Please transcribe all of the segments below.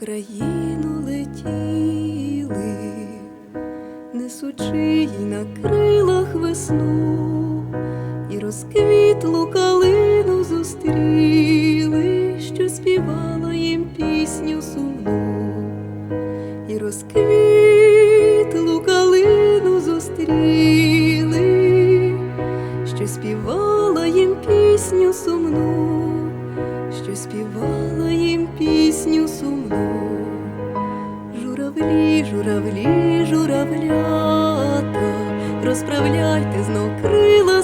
країну летіли, несучи їй на крилах весну, і розквітлу калину зустріли, що співала їм пісню сумну, і розквітлу калину зустріли, що співала їм пісню сумну, що співала. Журавлі, журавлі, журавлята, розправляйте знов крила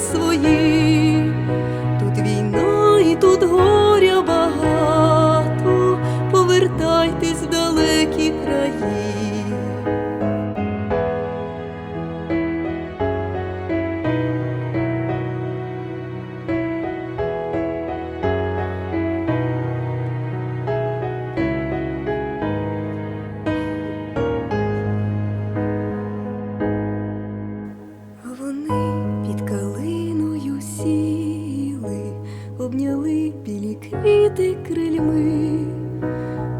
білі квіти крильми,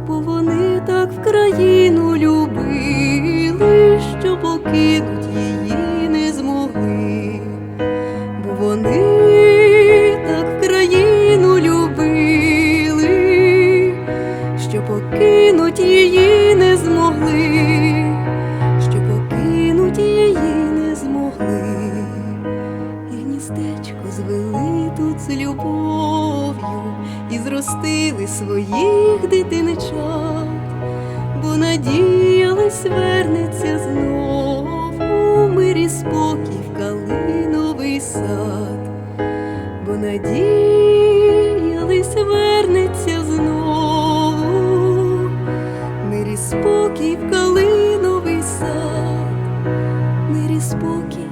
бо вони так в країну любили, що покинуть її не змогли, бо вони так в любили, що покинуть її не змогли. Що покинуть її не змогли, і гніздечко звели тут з любов'ю і зростили своїх дитинчат, бо надіялись вернеться знову у мирі спокій в калиновий сад, бо надіялись вернеться знову мирі спокій в калиновий сад, мирі спокій